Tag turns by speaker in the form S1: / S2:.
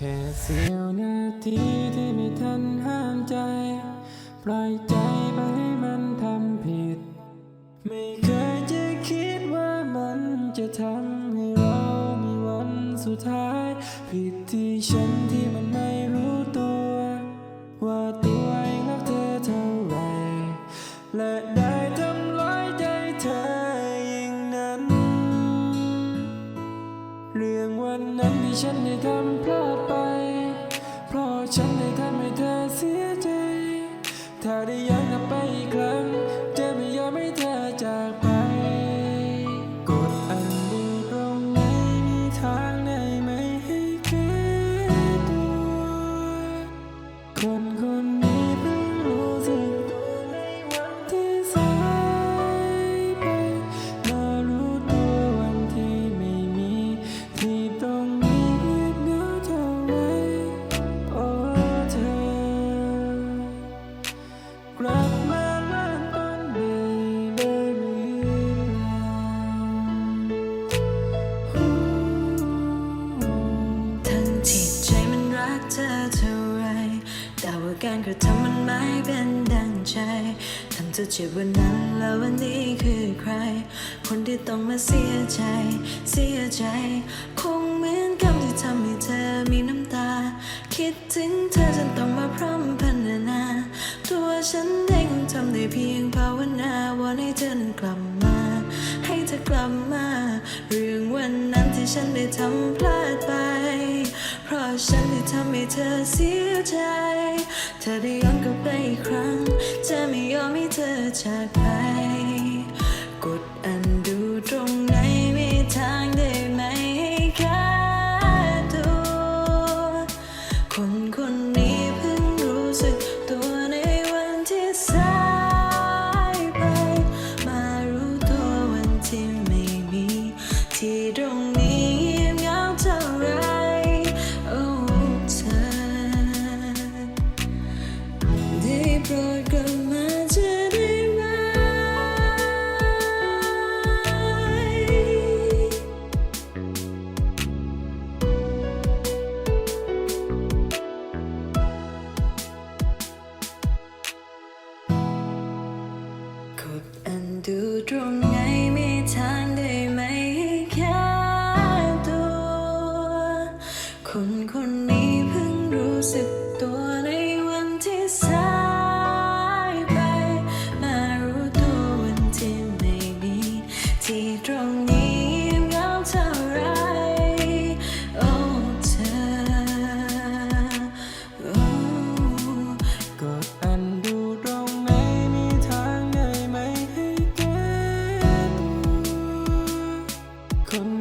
S1: แค่เสี้ยวนาทีที่ไม่ทันห้ามใจ ปล่อยใจไปให้มันทำผิด ไม่เคยจะคิดว่ามันจะทำให้เรามีวันสุดท้าย ผิดที่ฉันที่มันไม่รู้ตัว ว่าตัวเองรักเธอเท่าไหรและได้ทำร้ายใจเธออย่างนั้น เรื่องวันนั้นที่ฉันได้ทำพลาดไป ถ้าได้ย้อนกลับไปอีกครั้ง กาเริ่มต้นใหม่ได้หรือยัง
S2: ทั้งที่ใจมันรักเธอเท่าไรแต่ว่าการกระทำมันไม่เป็นดังใจ ทำเธอเจ็บวันนั้นแล้ววันนี้คือใคร คนที่ต้องมาเสียใจ เสียใจ คงเหมือนกับที่ทำให้เธอมีน้ำตา คิดถึงเธอจนต้องมาพร่ำพรรณน ฉันเองทำได้เพียงภาวนาว่าให้เธอนั้นกลับมา ให้เธอกลับมา เรื่องวันนั้นที่ฉันได้ทำพลาดไป เพราะฉันได้ทำให้เธอเสียใจ เธอได้ย้อนกลับไปอีกครั้ง จะไม่ยอมให้เธอจากไป กดอัน ดู couldn't